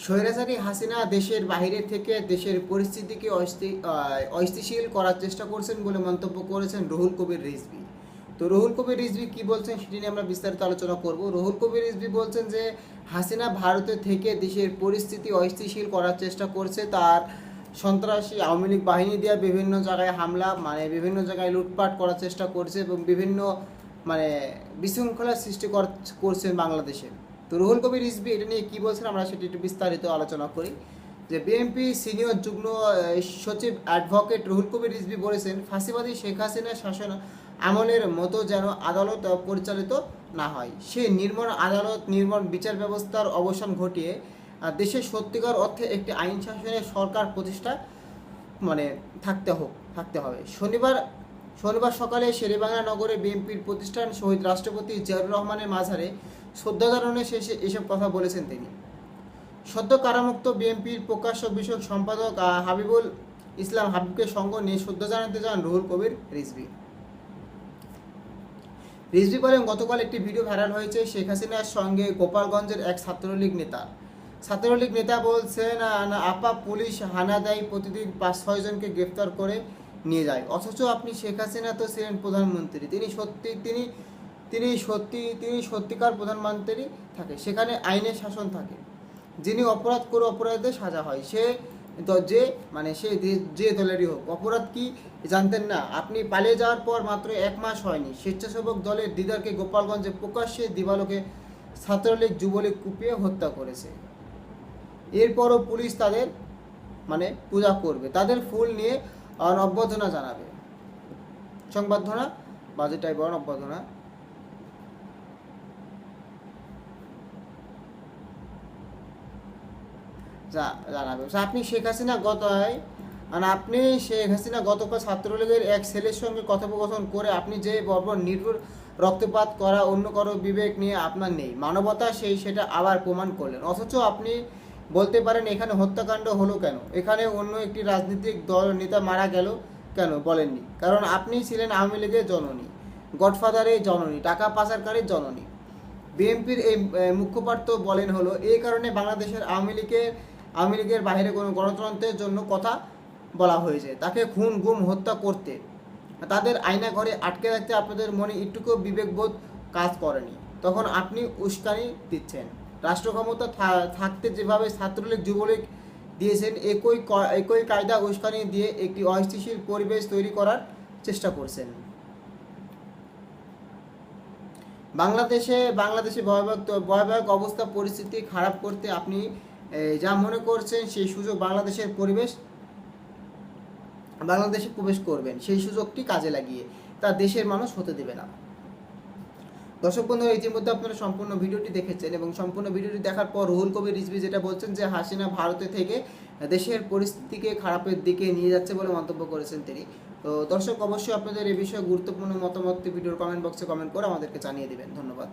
স্বৈরাচারী হাসিনা দেশের বাইরে থেকে দেশের পরিস্থিতিকে অস্থিতিশীল করার চেষ্টা করছেন বলে মন্তব্য করেছেন রুহুল কবির রিজভি। তো রুহুল কবির রিজভি কি বলছেন সেটি নিয়ে আমরা বিস্তারিত আলোচনা করব। রুহুল কবির রিজভি বলছেন যে, হাসিনা ভারতে থেকে দেশের পরিস্থিতি অস্থিতিশীল করার চেষ্টা করছে। তার সন্ত্রাসী আওয়ামী লীগ বাহিনী দিয়ে বিভিন্ন জায়গায় হামলা মানে বিভিন্ন জায়গায় লুটপাট করার চেষ্টা করছে এবং বিভিন্ন মানে বিশৃঙ্খলার সৃষ্টি কর- করছেন বাংলাদেশে। তো রুহুল কবির রিজভি এটা নিয়ে কী বলছেন আমরা সেটি একটু বিস্তারিত আলোচনা করি। যে বিএনপি সিনিয়র যুগ্ম সচিব অ্যাডভোকেট রুহুল কবির রিজভি বলেছেন, ফাঁসিবাদী শেখ হাসিনার শাসন আমলের মতো যেন আদালত পরিচালিত না হয়। সে নির্মম আদালত নির্মম বিচার ব্যবস্থার অবসান ঘটিয়ে দেশের সত্যিকার অর্থে একটি আইন শাসনের সরকার প্রতিষ্ঠা মানে থাকতে হোক, থাকতে হবে। শনিবার শনিবার সকালে শেরেবাংলা নগরে বিএনপির প্রতিষ্ঠান শহীদ রাষ্ট্রপতি জিয়াউর রহমানের মাঝারে শ্রদ্ধা জানানোর শেষে এসব কথা বলেছেন তিনি। সদ্য কারামুক্ত বিএনপির প্রকাশ্য বিষয়ক সম্পাদক হাবিবুল ইসলাম হাবিবকে সঙ্গ নিয়ে শ্রদ্ধা জানাতে যান রুহুল কবির রিজভি। রিজভি বলেন, গতকাল একটি ভিডিও ভাইরাল হয়েছে, শেখ হাসিনার সঙ্গে গোপালগঞ্জের এক ছাত্রলীগ নেতা। ছাত্রলীগ নেতা বলছেন আপা পুলিশ হানা দেয়, প্রতিদিন পাঁচ ছয় জনকে গ্রেফতার করে নিয়ে যায়। অথচ আপনি শেখ হাসিনা তো ছিলেন প্রধানমন্ত্রী। তিনি সত্যি, তিনি তিনি সত্যি, তিনি সত্যিকার প্রধানমন্ত্রী থাকে। সেখানে আইনের শাসন থাকে। যিনি অপরাধ করে অপরাধে সাজা হয়, সে যে মানে সে যে দলেরই হোক। অপরাধ কি জানতেন না। আপনি পালিয়ে যাওয়ার পর মাত্র এক মাস হয়নি। স্বেচ্ছাসেবক দলের দিদারকে গোপালগঞ্জে প্রকাশ্যে দিবালোকে ছাত্রলীগ যুবলীগ কুপিয়ে হত্যা করেছে। এরপরও পুলিশ তাদের মানে পূজা করবে। তাদের ফুল নিয়ে আর অভ্যর্থনা জানাবে। সংবর্ধনা বাজেটাই বরণ অভ্যর্থনা যা- জানাবে। So, আপনি শেখ হাসিনা গত মানে আপনি শেখ হাসিনা গতকাল ছাত্রলীগের এক ছেলের সঙ্গে কথোপকথন করে আপনি যে বর্বর নির্ভর রক্তপাত করা অন্য কারও বিবেক নিয়ে আপনার নেই। মানবতা সেই সেটা আবার প্রমাণ করলেন। অথচ আপনি বলতে পারেন এখানে হত্যাকাণ্ড হলো কেন? এখানে অন্য একটি রাজনৈতিক দল নেতা মারা গেল কেন বলেননি? কারণ আপনি ছিলেন আওয়ামী লীগের জননী, গডফাদারের জননী, টাকা পাচারকারীর জননী। বিএনপির এই মুখপাত্র বলেন হলো, এই কারণে বাংলাদেশের আওয়ামী লীগের আওয়ামী লীগের বাইরে কোনো গণতন্ত্রের জন্য কথা বলা হয়েছে। তাকে খুন, গুম, হত্যা করতে। তাদের আয়না ঘরে আটকে রাখতে আপনাদের মনে একটুকু বিবেকবোধ কাজ করেনি। তখন আপনি উস্কানি দিচ্ছেন। রাষ্ট্র ক্ষমতা থাকতে যেভাবে ছাত্রলীগ, যুবলীগ দিয়েছেন, একই একই কায়দা উস্কানি দিয়ে একটি অস্থিতিশীল পরিবেশ তৈরি করার চেষ্টা করছেন। বাংলাদেশে বাংলাদেশে ভয়াবহ ভয়াবহ অবস্থা, পরিস্থিতি খারাপ করতে আপনি যা মনে করছেন, সেই সুযোগ বাংলাদেশের পরিবেশ, বাংলাদেশে প্রবেশ করবেন, সেই সুযোগটি কাজে লাগিয়ে তা দেশের মানুষ হতে দেবে না। দর্শক বন্ধুরা, ইতিমধ্যে আপনারা সম্পূর্ণ ভিডিওটি দেখেছেন এবং সম্পূর্ণ ভিডিওটি দেখার পর রুহুল কবির রিজভি যেটা বলছেন যে হাসিনা ভারতে থেকে দেশের পরিস্থিতিকে খারাপের দিকে নিয়ে যাচ্ছে বলে মন্তব্য করেছেন তিনি। তো দর্শক, অবশ্যই আপনাদের এই বিষয়ে গুরুত্বপূর্ণ মতামত ভিডিওর কমেন্ট বক্সে কমেন্ট করে আমাদেরকে জানিয়ে দেবেন। ধন্যবাদ।